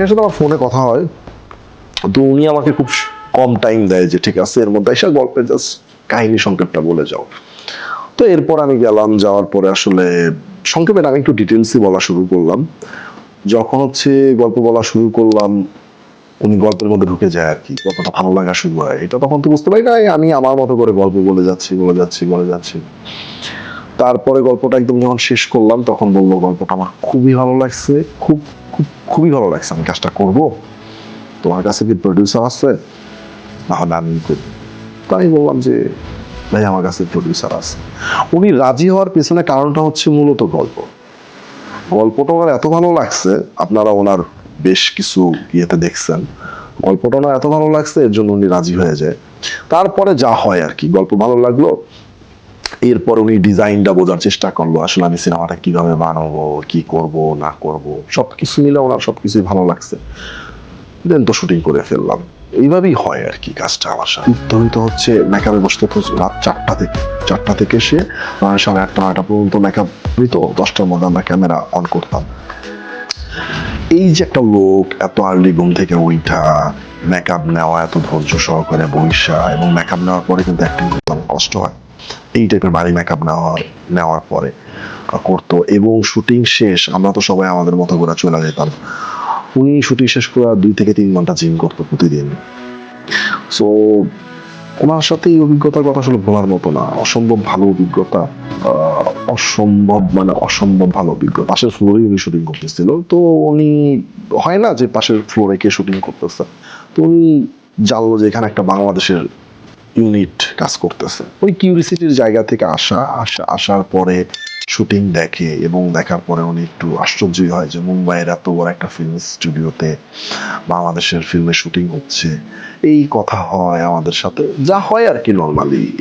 এর সাথে আমার ফোনে কথা হয়। তো উনি আমাকে খুব কম টাইম দেয় যে, ঠিক আছে, এর মধ্যে এসে গল্পের জাস্ট কাহিনী সংক্ষেপটা বলে যাও। তো এরপর আমি গেলাম, যাওয়ার পরে আসলে সংক্ষেপে আমি একটু ডিটেলসই বলা শুরু করলাম। যখন হচ্ছে গল্প বলা শুরু করলাম, উনি গল্পের মধ্যে ঢুকে যায় আর কি, গল্পটা ভালো লাগা শুরু হয়। এটা তখন তো বুঝতে পারি না আমি আমার মতো করে গল্প বলে যাচ্ছি বলে যাচ্ছি বলে যাচ্ছি। তারপরে গল্পটা একদম যখন শেষ করলাম, তখন বলল গল্পটা আমার খুবই ভালো লাগছে, খুব খুব, খুবই ভালো লাগছে আমি কাজটা করব। তোমার কাছে কি প্রডিউসার আছে? নাহলে আমি তো আমি বললাম যে, ভাই, আমার কাছে প্রডিউসার আছে। উনি রাজি হওয়ার পেছনে কারণটা হচ্ছে মূলত গল্প। গল্পটা ওনার এত ভালো লাগছে, আপনারা ওনার বেশ কিছু ইয়েতে দেখছেন। গল্পটা ওনার এত ভালো লাগছে, এর জন্য উনি রাজি হয়ে যায়। তারপরে যা হয় আর কি, গল্প ভালো লাগল। এরপর উনি ডিজাইনটা বোঝার চেষ্টা করল, আসলে আমি সিনেমাটা কীভাবে বানাবো, কি করব, না করব, সবকিছু মিলে ওনার সবকিছুই ভালো লাগছে। দেন তো শুটিং করে ফেললাম। এইভাবেই হয় আর কি কাজটা আমার সাথে। উত্তরিত হচ্ছে মেকআপে বসতে রাত চারটা থেকে চারটা থেকে সে সাড়ে আটটা, নয়টা পর্যন্ত মেকআপ নিত, দশটার মধ্যে আমরা ক্যামেরা অন করতাম। এই যে একটা লোক এত আর্লি ঘুম থেকে উঠা মেকআপ নেওয়া এত ধৈর্য সহকারে বৈশা, এবং মেকআপ নেওয়ার পরে কিন্তু করতে কষ্ট হয়। এই টাইপের বাড়ি মেকআপ নেওয়া, নেওয়ার পরে করতো। এবং শুটিং শেষ, আমরা তো সবাই আমাদের মতো করে চলে যেতাম। উনি শুটিং শেষ করে দুই থেকে তিন ঘণ্টা জিম করতো প্রতিদিন। সো ওনার সাথে এই অভিজ্ঞতার কথা আসলে বলার মতো না। অসম্ভব ভালো অভিজ্ঞতা অসম্ভব মানে অসম্ভব ভালো অভিজ্ঞতা। পাশের ফ্লোরে উনি শুটিং করতেছিল। তো উনি, হয় না যে পাশের ফ্লোরে কে শুটিং করতেছে। তো উনি জানলো যে এখানে একটা বাংলাদেশের ইউনিট কাজ করতেছে। ওই কিউরিসিটির জায়গা থেকে আসা আসা আসার পরে শুটিং দেখে এবং দেখার পরে উনি একটু আশ্চর্যই হয় যে মুম্বাইয়ের এত বড় একটা ফিল্ম স্টুডিওতে বাংলাদেশের ফিল্মে শুটিং হচ্ছে। এই কথা হয় আমাদের সাথে যা হয় আর কি নর্মালি